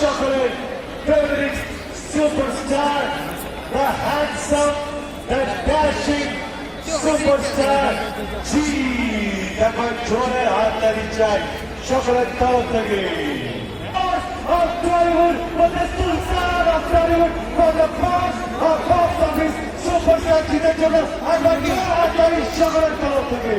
সকলের favourite superstar the handsome the dashing superstar Jeet দেখো জোরে হাত তালি চাই সকলের তরফ থেকে of Bollywood for the Sultan of Bollywood for the first of box office superstar জিতের জন্য একবার কি হাত তালি সকলের তরফ থেকে